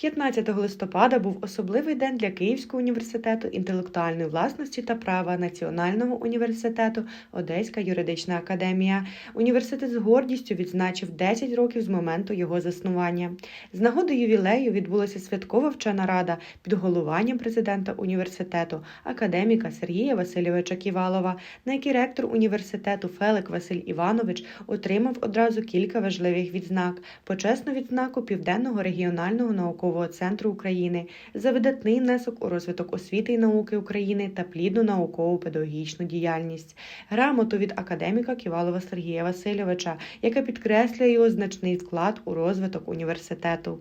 15 листопада був особливий день для Київського університету інтелектуальної власності та права Національного університету Одеська юридична академія. Університет з гордістю відзначив 10 років з моменту його заснування. З нагоди ювілею відбулася святкова вчена рада під головуванням президента університету, академіка Сергія Васильовича Ківалова, на якій ректор університету Фелик Василь Іванович отримав одразу кілька важливих відзнак: почесну відзнаку Південного регіонального наукового центру України за видатний внесок у розвиток освіти і науки України та плідну науково-педагогічну діяльність, грамоту від академіка Ківалова Сергія Васильовича, яка підкреслює його значний вклад у розвиток університету.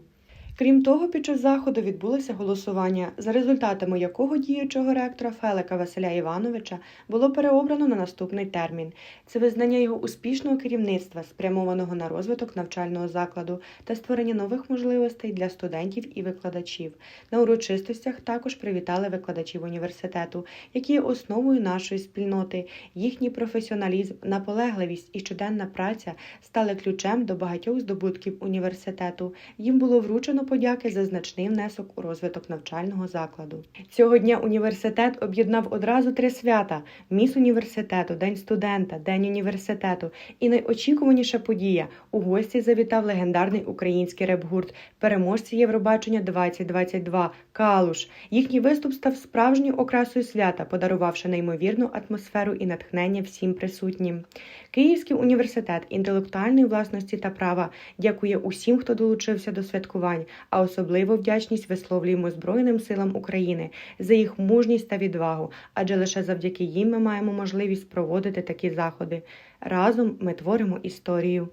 Крім того, під час заходу відбулося голосування, за результатами якого діючого ректора Фелика Василя Івановича було переобрано на наступний термін. Це визнання його успішного керівництва, спрямованого на розвиток навчального закладу та створення нових можливостей для студентів і викладачів. На урочистостях також привітали викладачів університету, які є основою нашої спільноти. Їхній професіоналізм, наполегливість і щоденна праця стали ключем до багатьох здобутків університету. Їм було вручено подяки за значний внесок у розвиток навчального закладу. Цього дня університет об'єднав одразу три свята: міс університету, день студента, день університету. І найочікуваніша подія у гості завітав легендарний український реп-гурт, переможці Євробачення 2022 Калуш. Їхній виступ став справжньою окрасою свята, подарувавши неймовірну атмосферу і натхнення всім присутнім. Київський університет інтелектуальної власності та права дякує усім, хто долучився до святкувань, а особливо вдячність висловлюємо Збройним силам України за їх мужність та відвагу, адже лише завдяки їм ми маємо можливість проводити такі заходи. Разом ми творимо історію.